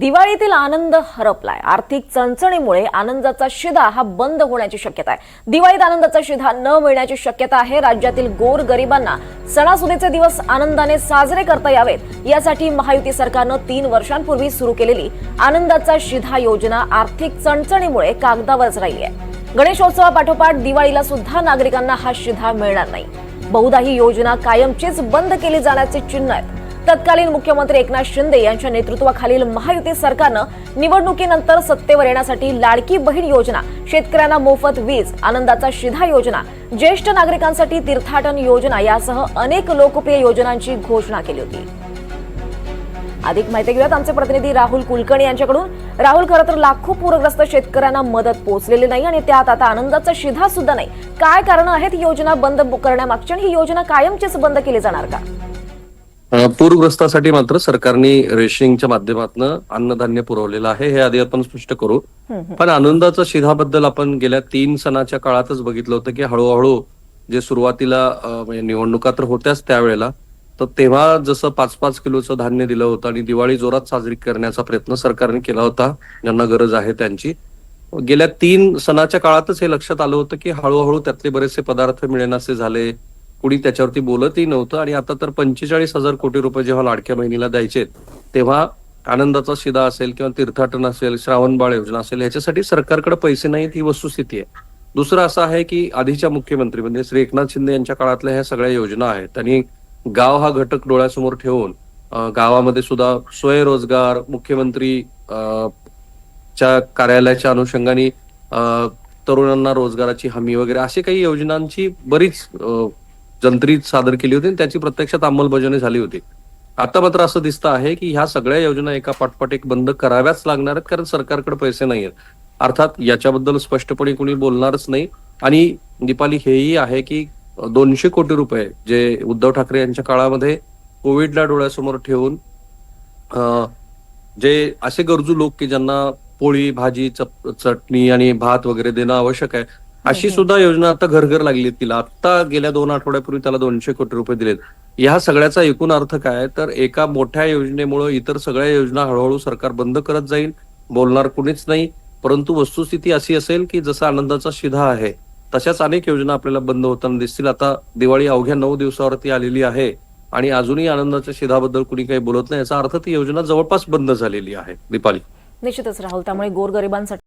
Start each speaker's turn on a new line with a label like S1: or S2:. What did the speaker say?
S1: दिवाळीतील आनंद हरपलाय. आर्थिक चणचणीमुळे आनंदाचा शिधा हा बंद होण्याची शक्यता आहे. दिवाळीत आनंदाचा शिधा न मिळण्याची शक्यता आहे. राज्यातील गोर गरिबांना सणासुदीचे दिवस आनंदाने साजरे करता यावेत. यासाठी महायुती सरकारनं तीन वर्षांपूर्वी सुरू केलेली आनंदाचा शिधा योजना आर्थिक चणचणीमुळे कागदावरच राहिली आहे गणेशोत्सवापाठोपाठ दिवाळीला सुद्धा नागरिकांना हा शिधा मिळणार नाही. बहुधा ही योजना कायमचीच बंद केली जाण्याचे चिन्ह आहेत. तत्कालीन मुख्यमंत्री एकनाथ शिंदे यांच्या नेतृत्वाखालील महायुती सरकारनं निवडणुकीनंतर सत्तेवर येण्यासाठी लाडकी बहीण योजना शेतकऱ्यांना मोफत वीज आनंदाचा शिधा योजना ज्येष्ठ नागरिकांसाठी तीर्थाटन योजना यासह अनेक लोकप्रिय योजनांची घोषणा केली होती. अधिक माहिती घेऊयात आमचे प्रतिनिधी राहुल कुलकर्णी यांच्याकडून. राहुल खरं तर लाखो पूरग्रस्त शेतकऱ्यांना मदत पोहोचलेली नाही आणि त्यात आता आनंदाचा शिधा सुद्धा नाही. काय कारण आहेत? योजना बंद करण्यामागची आणि ही योजना कायमचीच बंद केली जाणार का?
S2: पूरग्रस्तासाठी मात्र सरकारने रेशनिंगच्या माध्यमातून अन्नधान्य पुरवलेलं आहे. हे आधी आपण स्पष्ट करू. पण आनंदाच्या शिधाबद्दल आपण गेल्या तीन सणाच्या काळातच बघितलं होतं की हळूहळू जे सुरुवातीला म्हणजे निवडणुका तर होत्याच त्यावेळेला तर तेव्हा जसं पाच पाच किलोचं धान्य दिलं होतं आणि दिवाळी जोरात साजरी करण्याचा प्रयत्न सरकारने केला होता ज्यांना गरज आहे त्यांची. गेल्या तीन सणाच्या काळातच हे लक्षात आलं होतं की हळूहळू त्यातले बरेचसे पदार्थ मिळेनासे झाले. कुणी त्याच्यावरती बोलतही नव्हतं आणि आता तर पंचेचाळीस हजार कोटी रुपये जेव्हा लाडक्या बहिणीला द्यायचे तेव्हा आनंदाचा शिदा असेल किंवा तीर्थाटन असेल श्रावणबाळ योजना असेल याच्यासाठी सरकारकडे पैसे नाहीत ही वस्तुस्थिती आहे. दुसरं असं आहे की आधीच्या मुख्यमंत्री म्हणजे श्री एकनाथ शिंदे यांच्या काळातल्या ह्या सगळ्या योजना आहेत. त्यांनी गाव हा घटक डोळ्यासमोर ठेवून गावामध्ये सुद्धा स्वयंरोजगार मुख्यमंत्री च्या कार्यालयाच्या अनुषंगाने तरुणांना रोजगाराची हमी वगैरे असे काही योजनांची बरीच जंत्रीत सादर केली होती आणि त्याची प्रत्यक्षात अंमलबजावणी झाली होती. आता मात्र असं दिसतं आहे की ह्या सगळ्या योजना एका पाठपाठ एक बंद कराव्याच लागणार आहेत कारण सरकारकडे पैसे नाही आहेत. अर्थात याच्याबद्दल स्पष्टपणे कुणी बोलणारच नाही. आणि दीपाली हेही आहे की दोनशे कोटी रुपये जे उद्धव ठाकरे यांच्या काळामध्ये कोविडला डोळ्यासमोर ठेवून जे असे गरजू लोक की ज्यांना पोळी भाजी चप- चटणी आणि भात वगैरे देणं आवश्यक आहे अशी सुद्धा योजना आता घर घर लागली तिला. आता गेल्या दोन आठवड्यापूर्वी त्याला दोनशे कोटी रुपये दिलेत. या सगळ्याचा एकूण अर्थ काय तर एका मोठ्या योजनेमुळे इतर सगळ्या योजना हळूहळू सरकार बंद करत जाईल बोलणार कुणीच नाही. परंतु वस्तुस्थिती अशी असेल की जसा आनंदाचा शिधा आहे तशाच अनेक योजना आपल्याला बंद होताना दिसतील. आता दिवाळी अवघ्या नऊ दिवसावरती आलेली आहे आणि अजूनही आनंदाच्या शिधाबद्दल कुणी काही बोलत नाही याचा अर्थ ती योजना जवळपास बंद झालेली आहे. दीपाली.
S1: निश्चितच राहुल त्यामुळे गोरगरिबांसाठी